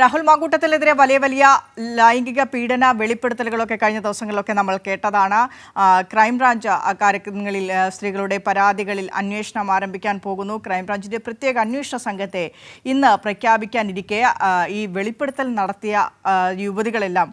രാഹുൽ മാങ്കൂട്ടത്തിനെതിരെ വലിയ വലിയ ലൈംഗിക പീഡന വെളിപ്പെടുത്തലുകളൊക്കെ കഴിഞ്ഞ ദിവസങ്ങളിലൊക്കെ നമ്മൾ കേട്ടതാണ്. ക്രൈംബ്രാഞ്ച് അക്കാര്യങ്ങളിൽ ആ, സ്ത്രീകളുടെ പരാതികളിൽ അന്വേഷണം ആരംഭിക്കാൻ പോകുന്നു. ക്രൈംബ്രാഞ്ചിന്റെ പ്രത്യേക അന്വേഷണ സംഘത്തെ ഇന്ന് പ്രഖ്യാപിക്കാനിരിക്കെ. ഈ വെളിപ്പെടുത്തൽ നടത്തിയ യുവതികളെല്ലാം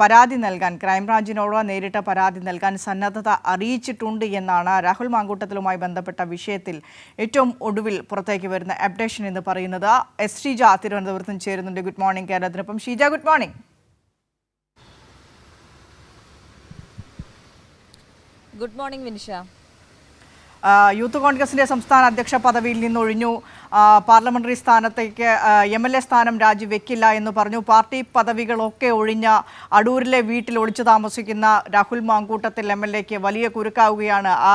പരാതി നൽകാൻ ക്രൈംബ്രാഞ്ചിനോട് നേരിട്ട് പരാതി നൽകാൻ സന്നദ്ധത അറിയിച്ചിട്ടുണ്ട് എന്നാണ് രാഹുൽ മാങ്കൂട്ടത്തിലുമായി ബന്ധപ്പെട്ട വിഷയത്തിൽ ഏറ്റവും ഒടുവിൽ പുറത്തേക്ക് വരുന്ന അപ്ഡേഷൻ എന്ന് പറയുന്നത്. എസ് ശ്രീജ തിരുവനന്തപുരത്തും ചേരുന്നുണ്ട്. Good morning കേരളത്തിനൊപ്പം Sheeja good morning. Good morning Vinisha youth കോൺഗ്രസിന്റെ സംസ്ഥാന അധ്യക്ഷ പദവിയിൽ നിന്നൊഴിഞ്ഞു. പാർലമെന്ററി സ്ഥാനത്തേക്ക് എം എൽ എ സ്ഥാനം രാജിവെക്കില്ല എന്ന് പറഞ്ഞു. പാർട്ടി പദവികളൊക്കെ ഒഴിഞ്ഞ അടൂരിലെ വീട്ടിൽ ഒളിച്ചു താമസിക്കുന്ന രാഹുൽ മാങ്കൂട്ടത്തിൽ എം എൽ എക്ക് വലിയ കുരുക്കാവുകയാണ്. ആ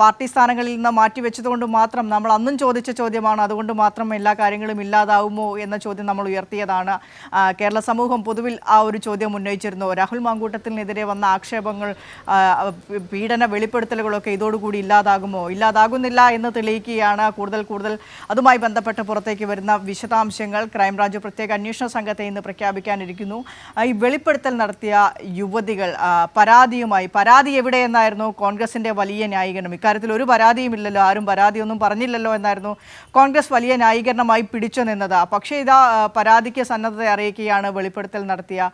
പാർട്ടി സ്ഥാനങ്ങളിൽ നിന്ന് മാറ്റിവെച്ചതുകൊണ്ട് മാത്രം നമ്മൾ അന്നും ചോദിച്ച ചോദ്യമാണ്. അതുകൊണ്ട് മാത്രം എല്ലാ കാര്യങ്ങളും ഇല്ലാതാവുമോ എന്ന ചോദ്യം നമ്മൾ ഉയർത്തിയതാണ്. കേരള സമൂഹം പൊതുവിൽ ആ ഒരു ചോദ്യം ഉന്നയിച്ചിരുന്നു. രാഹുൽ മാങ്കൂട്ടത്തിനെതിരെ വന്ന ആക്ഷേപങ്ങൾ പീഡന വെളിപ്പെടുത്തലുകളൊക്കെ ഇതോടുകൂടി ഇല്ലാതാകുമോ? ഇല്ലാതാകുന്നില്ല എന്ന് തെളിയിക്കുകയാണ് കൂടുതൽ കൂടുതൽ. അതുമായി ബന്ധപ്പെട്ട് പുറത്തേക്ക് വരുന്ന വിശദാംശങ്ങൾ ക്രൈംബ്രാഞ്ച് പ്രത്യേക അന്വേഷണ സംഘത്തെ ഇന്ന് പ്രഖ്യാപിക്കാനിരിക്കുന്നു. ഈ വെളിപ്പെടുത്തൽ നടത്തിയ യുവതികൾ പരാതിയുമായി പരാതി എവിടെയെന്നായിരുന്നു? കോൺഗ്രസിന്റെ വലിയ ന്യായീകരണം. ഇക്കാര്യത്തിൽ ഒരു പരാതിയും ഇല്ലല്ലോ ആരും പരാതിയൊന്നും പറഞ്ഞില്ലല്ലോ എന്നായിരുന്നു കോൺഗ്രസ് വലിയ ന്യായീകരണമായി പിടിച്ചു നിന്നത്. പക്ഷേ ഇതാ പരാതിക്ക് സന്നദ്ധത അറിയിക്കുകയാണ് വെളിപ്പെടുത്തൽ നടത്തിയ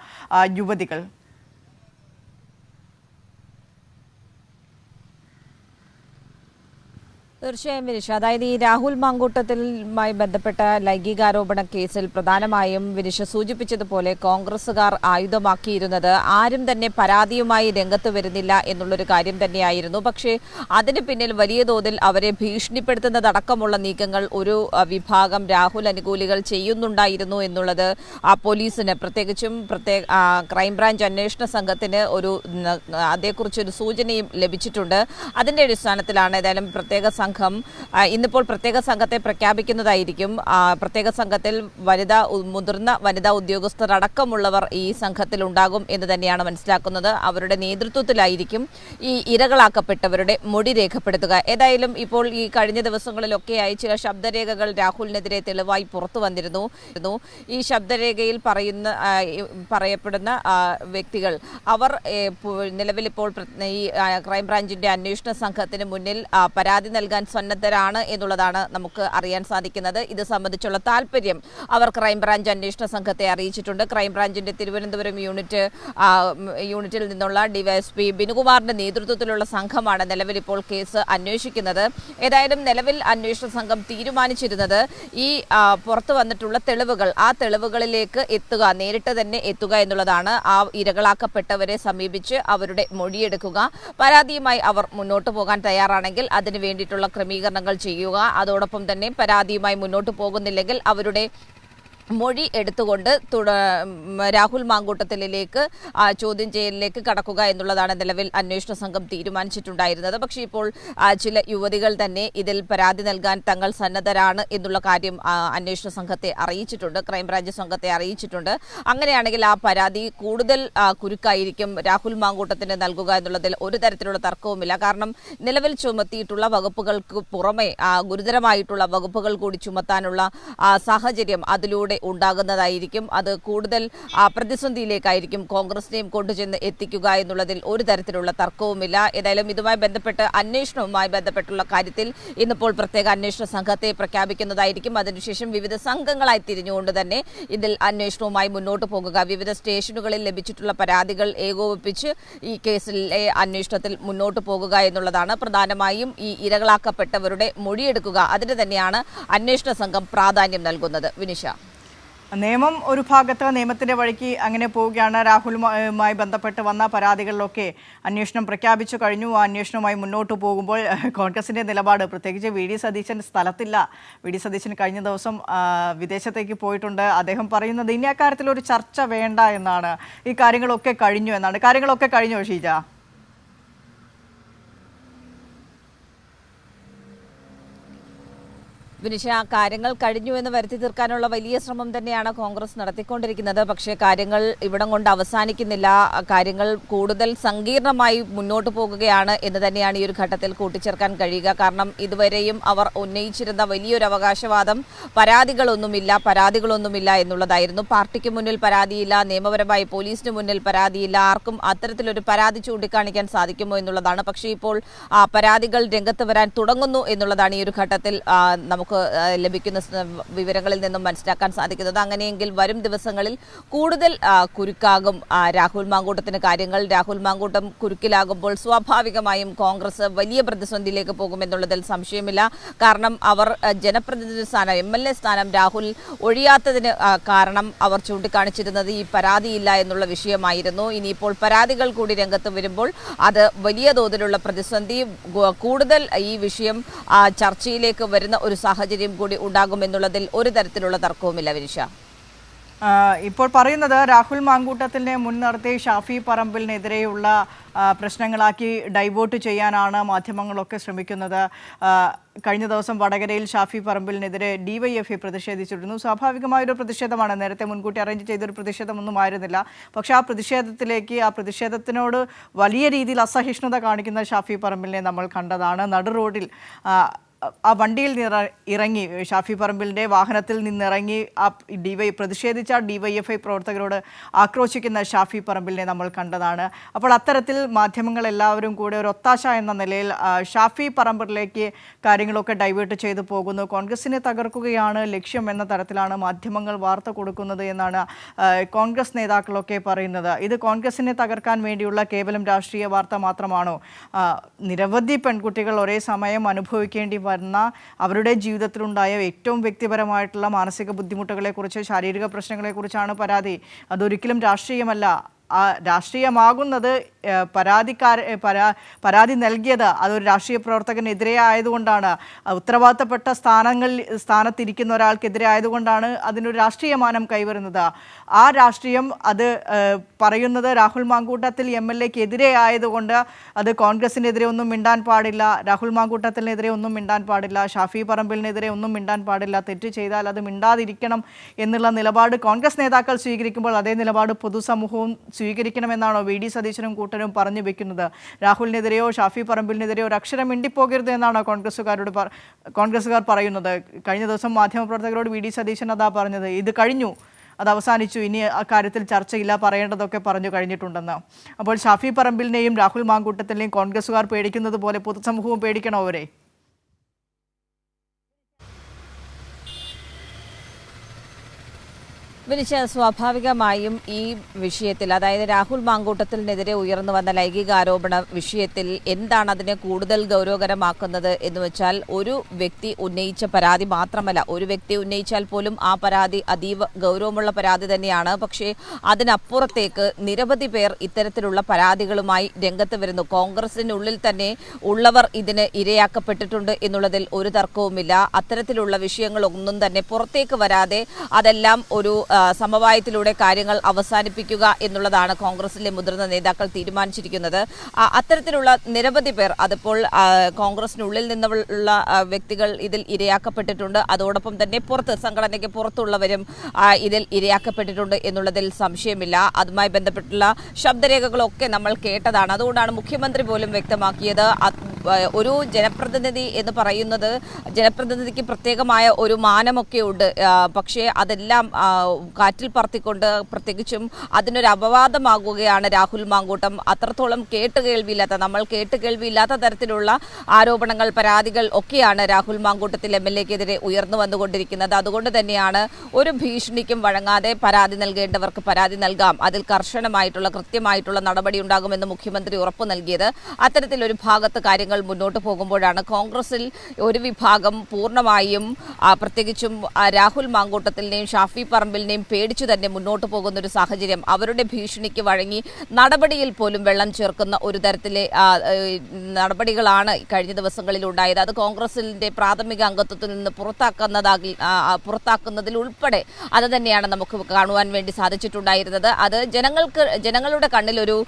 യുവതികൾ. തീർച്ചയായും വിനിഷ അതായത് ഈ രാഹുൽ മാങ്കൂട്ടത്തിലുമായി ബന്ധപ്പെട്ട ലൈംഗികാരോപണ കേസിൽ പ്രധാനമായും വിനിഷ സൂചിപ്പിച്ചതുപോലെ കോൺഗ്രസുകാർ ആയുധമാക്കിയിരുന്നത് ആരും തന്നെ പരാതിയുമായി രംഗത്ത് വരുന്നില്ല എന്നുള്ളൊരു കാര്യം തന്നെയായിരുന്നു. പക്ഷേ അതിന് പിന്നിൽ വലിയ തോതിൽ അവരെ ഭീഷണിപ്പെടുത്തുന്നതടക്കമുള്ള നീക്കങ്ങൾ ഒരു വിഭാഗം രാഹുൽ അനുകൂലികൾ ചെയ്യുന്നുണ്ടായിരുന്നു എന്നുള്ളത് ആ പോലീസിന് പ്രത്യേകിച്ചും പ്രത്യേക ക്രൈംബ്രാഞ്ച് അന്വേഷണ സംഘത്തിന് ഒരു അതേക്കുറിച്ചൊരു സൂചനയും ലഭിച്ചിട്ടുണ്ട്. അതിന്റെ അടിസ്ഥാനത്തിലാണ് ഏതായാലും പ്രത്യേക സംഘം ആ, ഇന്നിപ്പോൾ പ്രത്യേക സംഘത്തെ പ്രഖ്യാപിക്കുന്നതായിരിക്കും. പ്രത്യേക സംഘത്തിൽ വനിതാ മുതിർന്ന വനിതാ ഉദ്യോഗസ്ഥർ അടക്കമുള്ളവർ ഈ സംഘത്തിൽ ഉണ്ടാകും എന്ന് തന്നെയാണ് മനസ്സിലാക്കുന്നത്. അവരുടെ നേതൃത്വത്തിലായിരിക്കും ഈ ഇരകളാക്കപ്പെട്ടവരുടെ മൊഴി രേഖപ്പെടുത്തുക. ഏതായാലും ഇപ്പോൾ ഈ കഴിഞ്ഞ ദിവസങ്ങളിലൊക്കെയായി ചില ശബ്ദരേഖകൾ രാഹുലിനെതിരെ തെളിവായി പുറത്തു വന്നിരുന്നു. ഈ ശബ്ദരേഖയിൽ പറയുന്ന പറയപ്പെടുന്ന വ്യക്തികൾ അവർ നിലവിൽ ഇപ്പോൾ ഈ ക്രൈംബ്രാഞ്ചിന്റെ അന്വേഷണ സംഘത്തിന് മുന്നിൽ പരാതി നൽകാൻ സന്നദ്ധരാണ് എന്നുള്ളതാണ് നമുക്ക് അറിയാൻ സാധിക്കുന്നത്. ഇത് സംബന്ധിച്ചുള്ള താല്പര്യം അവർ ക്രൈംബ്രാഞ്ച് അന്വേഷണ സംഘത്തെ അറിയിച്ചിട്ടുണ്ട്. ക്രൈംബ്രാഞ്ചിന്റെ തിരുവനന്തപുരം യൂണിറ്റ് യൂണിറ്റിൽ നിന്നുള്ള ഡിവൈഎസ്പി ബിനുകുമാറിന്റെ നേതൃത്വത്തിലുള്ള സംഘമാണ് നിലവിൽ ഇപ്പോൾ കേസ് അന്വേഷിക്കുന്നത്. ഏതായാലും നിലവിൽ അന്വേഷണ സംഘം തീരുമാനിച്ചിരുന്നത് ഈ പുറത്തു വന്നിട്ടുള്ള തെളിവുകൾ ആ തെളിവുകളിലേക്ക് എത്തുക നേരിട്ട് തന്നെ എത്തുക എന്നുള്ളതാണ് ആ ഇരകളാക്കപ്പെട്ടവരെ സമീപിച്ച് അവരുടെ മൊഴിയെടുക്കുക. പരാതിയുമായി അവർ മുന്നോട്ട് പോകാൻ തയ്യാറാണെങ്കിൽ അതിന് വേണ്ടിയിട്ടുള്ള ക്രമീകരണങ്ങൾ ചെയ്യുക. അതോടൊപ്പം തന്നെ പരാതിയുമായി മുന്നോട്ട് പോകുന്നില്ലെങ്കിൽ അവരുടെ മൊഴി എടുത്തുകൊണ്ട് രാഹുൽ മാങ്കൂട്ടത്തിലേക്ക് ചോദ്യം ചെയ്യലിലേക്ക് കടക്കുക എന്നുള്ളതാണ് നിലവിൽ അന്വേഷണ സംഘം തീരുമാനിച്ചിട്ടുണ്ടായിരുന്നത്. പക്ഷേ ഇപ്പോൾ ചില യുവതികൾ തന്നെ ഇതിൽ പരാതി നൽകാൻ തങ്ങൾ സന്നദ്ധരാണ് എന്നുള്ള കാര്യം അന്വേഷണ സംഘത്തെ അറിയിച്ചിട്ടുണ്ട് ക്രൈംബ്രാഞ്ച് സംഘത്തെ അറിയിച്ചിട്ടുണ്ട്. അങ്ങനെയാണെങ്കിൽ ആ പരാതി കൂടുതൽ കുരുക്കായിരിക്കും രാഹുൽ മാങ്കൂട്ടത്തിന് നൽകുക എന്നുള്ളതിൽ ഒരു തരത്തിലുള്ള തർക്കവുമില്ല. കാരണം നിലവിൽ ചുമത്തിയിട്ടുള്ള വകുപ്പുകൾക്ക് പുറമെ ഗുരുതരമായിട്ടുള്ള വകുപ്പുകൾ കൂടി ചുമത്താനുള്ള സാഹചര്യം അതിലൂടെ ഉണ്ടാകുന്നതായിരിക്കും. അത് കൂടുതൽ പ്രതിസന്ധിയിലേക്കായിരിക്കും കോൺഗ്രസിനെയും കൊണ്ടുചെന്ന് എത്തിക്കുക എന്നുള്ളതിൽ ഒരു തരത്തിലുള്ള തർക്കവുമില്ല. ഏതായാലും ഇതുമായി ബന്ധപ്പെട്ട് അന്വേഷണവുമായി ബന്ധപ്പെട്ടുള്ള കാര്യത്തിൽ ഇന്നിപ്പോൾ പ്രത്യേക അന്വേഷണ സംഘത്തെ പ്രഖ്യാപിക്കുന്നതായിരിക്കും. അതിനുശേഷം വിവിധ സംഘങ്ങളായി തിരിഞ്ഞുകൊണ്ട് തന്നെ ഇതിൽ അന്വേഷണവുമായി മുന്നോട്ട് പോകുക. വിവിധ സ്റ്റേഷനുകളിൽ ലഭിച്ചിട്ടുള്ള പരാതികൾ ഏകോപിപ്പിച്ച് ഈ കേസിലെ അന്വേഷണത്തിൽ മുന്നോട്ട് പോകുക എന്നുള്ളതാണ്. പ്രധാനമായും ഈ ഇരകളാക്കപ്പെട്ടവരുടെ മൊഴിയെടുക്കുക. അതിന് തന്നെയാണ് അന്വേഷണ സംഘം പ്രാധാന്യം നൽകുന്നത്. വിനിഷ. നിയമം ഒരു ഭാഗത്ത് നിയമത്തിന്റെ വഴിക്ക് അങ്ങനെ പോവുകയാണ്. രാഹുലുമായി ബന്ധപ്പെട്ട് വന്ന പരാതികളിലൊക്കെ അന്വേഷണം പ്രഖ്യാപിച്ചു കഴിഞ്ഞു. ആ അന്വേഷണവുമായി മുന്നോട്ട് പോകുമ്പോൾ കോൺഗ്രസിന്റെ നിലപാട് പ്രത്യേകിച്ച് വി ഡി സതീശൻ സ്ഥലത്തില്ല. വി ഡി സതീശൻ കഴിഞ്ഞ ദിവസം വിദേശത്തേക്ക് പോയിട്ടുണ്ട്. അദ്ദേഹം പറയുന്നത് ഇനി അക്കാര്യത്തിൽ ഒരു ചർച്ച വേണ്ട എന്നാണ്. ഈ കാര്യങ്ങളൊക്കെ കഴിഞ്ഞു എന്നാണ്. കാര്യങ്ങളൊക്കെ കഴിഞ്ഞു ഷീജ? വിനിഷ കാര്യങ്ങൾ കഴിഞ്ഞു എന്ന് വരുത്തി തീർക്കാനുള്ള വലിയ ശ്രമം തന്നെയാണ് കോൺഗ്രസ് നടത്തിക്കൊണ്ടിരിക്കുന്നത്. പക്ഷേ കാര്യങ്ങൾ ഇവിടം കൊണ്ട് അവസാനിക്കുന്നില്ല. കാര്യങ്ങൾ കൂടുതൽ സങ്കീർണമായി മുന്നോട്ട് പോകുകയാണ് എന്ന് തന്നെയാണ് ഈ ഒരു ഘട്ടത്തിൽ കൂട്ടിച്ചേർക്കാൻ കഴിയുക. കാരണം ഇതുവരെയും അവർ ഉന്നയിച്ചിരുന്ന വലിയൊരു അവകാശവാദം പരാതികളൊന്നുമില്ല പരാതികളൊന്നുമില്ല എന്നുള്ളതായിരുന്നു. പാർട്ടിക്ക് മുന്നിൽ പരാതിയില്ല നിയമപരമായി പോലീസിന് മുന്നിൽ പരാതിയില്ല. ആർക്കും അത്തരത്തിലൊരു പരാതി ചൂണ്ടിക്കാണിക്കാൻ സാധിക്കുമോ എന്നുള്ളതാണ്. പക്ഷേ ഇപ്പോൾ ആ, പരാതികൾ രംഗത്ത് വരാൻ തുടങ്ങുന്നു എന്നുള്ളതാണ് ഈ ഒരു ഘട്ടത്തിൽ ആ, ലഭിക്കുന്ന വിവരങ്ങളിൽ നിന്നും മനസ്സിലാക്കാൻ സാധിക്കുന്നത്. അങ്ങനെയെങ്കിൽ വരും ദിവസങ്ങളിൽ കൂടുതൽ കുരുക്കാകും. രാഹുൽ മാങ്കൂട്ടത്തിന് കാര്യങ്ങൾ. രാഹുൽ മാങ്കൂട്ടം കുരുക്കിലാകുമ്പോൾ സ്വാഭാവികമായും കോൺഗ്രസ് വലിയ പ്രതിസന്ധിയിലേക്ക് പോകുമെന്നുള്ളതിൽ സംശയമില്ല. കാരണം അവർ ജനപ്രതിനിധി സ്ഥാനം എം എൽ എ സ്ഥാനം രാഹുൽ ഒഴിയാത്തതിന് കാരണം അവർ ചൂണ്ടിക്കാണിച്ചിരുന്നത് ഈ പരാതിയില്ല എന്നുള്ള വിഷയമായിരുന്നു. ഇനിയിപ്പോൾ പരാതികൾ കൂടി രംഗത്ത് വരുമ്പോൾ അത് വലിയ തോതിലുള്ള പ്രതിസന്ധി കൂടുതൽ ഈ വിഷയം ചർച്ചയിലേക്ക് വരുന്ന ഒരു സാഹചര്യം കൂടി ഉണ്ടാകുമെന്നുള്ളതിൽ ഒരു തരത്തിലുള്ള തർക്കവുമില്ല വിനിഷ. ഇപ്പോൾ പറയുന്നത് രാഹുൽ മാങ്കൂട്ടത്തിനെ മുൻനിർത്തി ഷാഫി പറമ്പിലിനെതിരെയുള്ള പ്രശ്നങ്ങളാക്കി ഡൈവേർട്ട് ചെയ്യാനാണ് മാധ്യമങ്ങളൊക്കെ ശ്രമിക്കുന്നത്. കഴിഞ്ഞ ദിവസം വടകരയിൽ ഷാഫി പറമ്പിലിനെതിരെ ഡിവൈഎഫ്ഐ പ്രതിഷേധിച്ചിരുന്നു. സ്വാഭാവികമായൊരു പ്രതിഷേധമാണ്. നേരത്തെ മുൻകൂട്ടി അറേഞ്ച് ചെയ്തൊരു പ്രതിഷേധമൊന്നും ആയിരുന്നില്ല. പക്ഷേ ആ പ്രതിഷേധത്തിലേക്ക് ആ പ്രതിഷേധത്തിനോട് വലിയ രീതിയിൽ അസഹിഷ്ണുത കാണിക്കുന്ന ഷാഫി പറമ്പിലിനെ നമ്മൾ കണ്ടതാണ്. നടു റോഡിൽ ആ, വണ്ടിയിൽ നിന്ന് ഇറങ്ങി ഷാഫി പറമ്പിലിന്റെ വാഹനത്തിൽ നിന്നിറങ്ങി ആ ഡിവൈ പ്രതിഷേധിച്ച ഡിവൈഎഫ്ഐ പ്രവർത്തകരോട് ആക്രോശിക്കുന്ന ഷാഫി പറമ്പിലിനെ നമ്മൾ കണ്ടതാണ്. അപ്പോൾ അത്തരത്തിൽ മാധ്യമങ്ങൾ എല്ലാവരും കൂടെ ഒരു ഒത്താശ എന്ന നിലയിൽ ഷാഫി പറമ്പിലേക്ക് കാര്യങ്ങളൊക്കെ ഡൈവേർട്ട് ചെയ്തു പോകുന്നു. കോൺഗ്രസിനെ തകർക്കുകയാണ് ലക്ഷ്യം എന്ന തരത്തിലാണ് മാധ്യമങ്ങൾ വാർത്ത കൊടുക്കുന്നത് എന്നാണ് കോൺഗ്രസ് നേതാക്കളൊക്കെ പറയുന്നത്. ഇത് കോൺഗ്രസിനെ തകർക്കാൻ വേണ്ടിയുള്ള കേവലം രാഷ്ട്രീയ വാർത്ത മാത്രമാണോ? നിരവധി പെൺകുട്ടികൾ ഒരേ സമയം അനുഭവിക്കേണ്ടി വരുന്ന അവരുടെ ജീവിതത്തിലുണ്ടായ ഏറ്റവും വ്യക്തിപരമായിട്ടുള്ള മാനസിക ബുദ്ധിമുട്ടുകളെക്കുറിച്ച് ശാരീരിക പ്രശ്നങ്ങളെക്കുറിച്ചാണ് പരാതി. അതൊരിക്കലും രാഷ്ട്രീയമല്ല. രാഷ്ട്രീയമാകുന്നത് ഏഹ്, പരാതിക്കാർ പരാ പരാതി നൽകിയത് അതൊരു രാഷ്ട്രീയ പ്രവർത്തകനെതിരെ ആയതുകൊണ്ടാണ്. ഉത്തരവാദിത്തപ്പെട്ട സ്ഥാനങ്ങളിൽ സ്ഥാനത്തിരിക്കുന്ന ഒരാൾക്കെതിരെ ആയതുകൊണ്ടാണ് അതിനൊരു രാഷ്ട്രീയ മാനം കൈവരുന്നത്. ആ രാഷ്ട്രീയം അത് പറയുന്നത് രാഹുൽ മാങ്കൂട്ടത്തിൽ എം എൽ എക്ക് എതിരെ ആയതുകൊണ്ട് അത് കോൺഗ്രസിനെതിരെ ഒന്നും മിണ്ടാൻ പാടില്ല രാഹുൽ മാങ്കൂട്ടത്തിനെതിരെ ഒന്നും മിണ്ടാൻ പാടില്ല ഷാഫി പറമ്പിലിനെതിരെ ഒന്നും മിണ്ടാൻ പാടില്ല തെറ്റ് ചെയ്താൽ അത് മിണ്ടാതിരിക്കണം എന്നുള്ള നിലപാട് കോൺഗ്രസ് നേതാക്കൾ സ്വീകരിക്കുമ്പോൾ അതേ നിലപാട് പൊതുസമൂഹവും സ്വീകരിക്കണമെന്നാണോ വി ഡി സതീശനും കൂട്ടരും പറഞ്ഞു വെക്കുന്നത്. രാഹുലിനെതിരെയോ ഷാഫി പറമ്പിലിനെതിരെയോ ഒരു അക്ഷരം മിണ്ടിപ്പോകരുത് എന്നാണ് കോൺഗ്രസ്സുകാരോട് കോൺഗ്രസ്സുകാർ പറയുന്നത്. കഴിഞ്ഞ ദിവസം മാധ്യമപ്രവർത്തകരോട് വി. ഡി. സതീശൻ അതാ പറഞ്ഞത്. ഇത് കഴിഞ്ഞു. അത് അവസാനിച്ചു. ഇനി അക്കാര്യത്തിൽ ചർച്ചയില്ല പറയേണ്ടതൊക്കെ പറഞ്ഞു കഴിഞ്ഞിട്ടുണ്ടെന്ന്. അപ്പോൾ ഷാഫി പറമ്പിലിനെയും രാഹുൽ മാങ്കൂട്ടത്തിനെയും കോൺഗ്രസ്സുകാർ പേടിക്കുന്നത് പോലെ പൊതുസമൂഹവും പേടിക്കണോ അവരെ? വിനിച്ച സ്വാഭാവികമായും ഈ വിഷയത്തിൽ അതായത് രാഹുൽ മാങ്കൂട്ടത്തിനെതിരെ ഉയർന്നു വന്ന ലൈംഗികാരോപണ വിഷയത്തിൽ എന്താണ് അതിനെ കൂടുതൽ ഗൗരവകരമാക്കുന്നത് എന്ന് വെച്ചാൽ ഒരു വ്യക്തി ഉന്നയിച്ച പരാതി മാത്രമല്ല ഒരു വ്യക്തി ഉന്നയിച്ചാൽ പോലും ആ പരാതി അതീവ ഗൗരവമുള്ള പരാതി തന്നെയാണ്. പക്ഷേ അതിനപ്പുറത്തേക്ക് നിരവധി പേർ ഇത്തരത്തിലുള്ള പരാതികളുമായി രംഗത്ത് വരുന്നു. കോൺഗ്രസിനുള്ളിൽ തന്നെ ഉള്ളവർ ഇതിന് ഇരയാക്കപ്പെട്ടിട്ടുണ്ട് എന്നുള്ളതിൽ ഒരു തർക്കവുമില്ല. അത്തരത്തിലുള്ള വിഷയങ്ങളൊന്നും തന്നെ പുറത്തേക്ക് വരാതെ അതെല്ലാം ഒരു സമവായത്തിലൂടെ കാര്യങ്ങൾ അവസാനിപ്പിക്കുക എന്നുള്ളതാണ് കോൺഗ്രസിലെ മുതിർന്ന നേതാക്കൾ തീരുമാനിച്ചിരിക്കുന്നത്. അത്തരത്തിലുള്ള നിരവധി പേർ അതിപ്പോൾ കോൺഗ്രസിനുള്ളിൽ നിന്നുള്ള വ്യക്തികൾ ഇതിൽ ഇരയാക്കപ്പെട്ടിട്ടുണ്ട്. അതോടൊപ്പം തന്നെ പുറത്ത് സംഘടനയ്ക്ക് പുറത്തുള്ളവരും ഇതിൽ ഇരയാക്കപ്പെട്ടിട്ടുണ്ട് എന്നുള്ളതിൽ സംശയമില്ല. അതുമായി ബന്ധപ്പെട്ടുള്ള ശബ്ദരേഖകളൊക്കെ നമ്മൾ കേട്ടതാണ്. അതുകൊണ്ടാണ് മുഖ്യമന്ത്രി പോലും വ്യക്തമാക്കിയത്. ഒരു ജനപ്രതിനിധി എന്ന് പറയുന്നത് ജനപ്രതിനിധിക്ക് പ്രത്യേകമായ ഒരു മാനമൊക്കെ ഉണ്ട്. പക്ഷേ അതെല്ലാം കാറ്റിൽ പറത്തിക്കൊണ്ട് പ്രത്യേകിച്ചും അതിനൊരു അപവാദമാകുകയാണ് രാഹുൽ മാങ്കൂട്ടം. അത്രത്തോളം കേട്ട് കേൾവിയില്ലാത്ത നമ്മൾ കേട്ട് കേൾവിയില്ലാത്ത തരത്തിലുള്ള ആരോപണങ്ങൾ പരാതികൾ ഒക്കെയാണ് രാഹുൽ മാങ്കൂട്ടത്തിൽ എം എൽ എക്കെതിരെ ഉയർന്നു വന്നുകൊണ്ടിരിക്കുന്നത്. അതുകൊണ്ട് തന്നെയാണ് ഒരു ഭീഷണിക്കും വഴങ്ങാതെ പരാതി നൽകേണ്ടവർക്ക് പരാതി നൽകാം. അതിൽ കർശനമായിട്ടുള്ള കൃത്യമായിട്ടുള്ള നടപടി ഉണ്ടാകുമെന്ന് മുഖ്യമന്ത്രി ഉറപ്പു നൽകിയത് അത്തരത്തിലൊരു ഭാഗത്ത് കാര്യങ്ങൾ മുന്നോട്ട് പോകുമ്പോഴാണ്. കോൺഗ്രസിൽ ഒരു വിഭാഗം പൂർണമായും പ്രത്യേകിച്ചും രാഹുൽ മാങ്കൂട്ടത്തിലിനെയും ഷാഫി പറമ്പിലിനെയും പോലീസിനെയും പേടിച്ചു തന്നെ മുന്നോട്ട് പോകുന്ന ഒരു സാഹചര്യം. അവരുടെ ഭീഷണിക്ക് വഴങ്ങി നടപടിയിൽ പോലും വെള്ളം ചേർക്കുന്ന ഒരു തരത്തിലെ നടപടികളാണ് കഴിഞ്ഞ ദിവസങ്ങളിൽ ഉണ്ടായത്. അത് കോൺഗ്രസിന്റെ പ്രാഥമിക അംഗത്വത്തിൽ നിന്ന് പുറത്താക്കുന്നതാകി പുറത്താക്കുന്നതിൽ ഉൾപ്പെടെ അത് തന്നെയാണ് നമുക്ക് കാണുവാൻ വേണ്ടി സാധിച്ചിട്ടുണ്ടായിരുന്നത്. അത് ജനങ്ങൾക്ക് ജനങ്ങളുടെ കണ്ണിലൊരു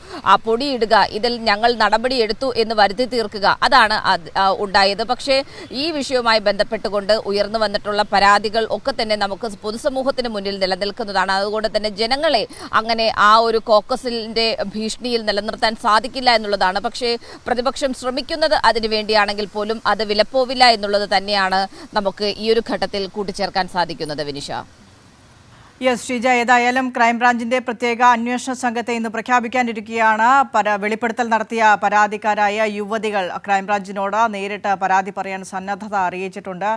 പൊടിയിടുക ഇതിൽ ഞങ്ങൾ നടപടിയെടുത്തു എന്ന് വരുത്തി തീർക്കുക അതാണ് അത്, ഉണ്ടായത്. പക്ഷേ ഈ വിഷയവുമായി ബന്ധപ്പെട്ടുകൊണ്ട് ഉയർന്നു വന്നിട്ടുള്ള പരാതികൾ ഒക്കെ തന്നെ നമുക്ക് പൊതുസമൂഹത്തിന് മുന്നിൽ നിലനിൽക്കുന്നതാണ്. അതുകൊണ്ട് തന്നെ ജനങ്ങളെ അങ്ങനെ ആ ഒരു കോക്കസിന്റെ ഭീഷണിയിൽ നിലനിർത്താൻ സാധിക്കില്ല എന്നുള്ളതാണ്. പക്ഷേ പ്രതിപക്ഷം ശ്രമിക്കുന്നത് അതിനു വേണ്ടിയാണെങ്കിൽ പോലും അത് വിലപ്പോവില്ല എന്നുള്ളത് തന്നെയാണ് നമുക്ക് ഈ ഒരു ഘട്ടത്തിൽ കൂട്ടിച്ചേർക്കാൻ സാധിക്കുന്നത് വിനിഷ. യെസ് ഷീജ ഏതായാലും ക്രൈംബ്രാഞ്ചിന്റെ പ്രത്യേക അന്വേഷണ സംഘത്തെ ഇന്ന് പ്രഖ്യാപിക്കാനിരിക്കുകയാണ്. പര വെളിപ്പെടുത്തൽ നടത്തിയ പരാതിക്കാരായ യുവതികൾ ക്രൈംബ്രാഞ്ചിനോട് നേരിട്ട് പരാതി പറയാൻ സന്നദ്ധത അറിയിച്ചിട്ടുണ്ട്.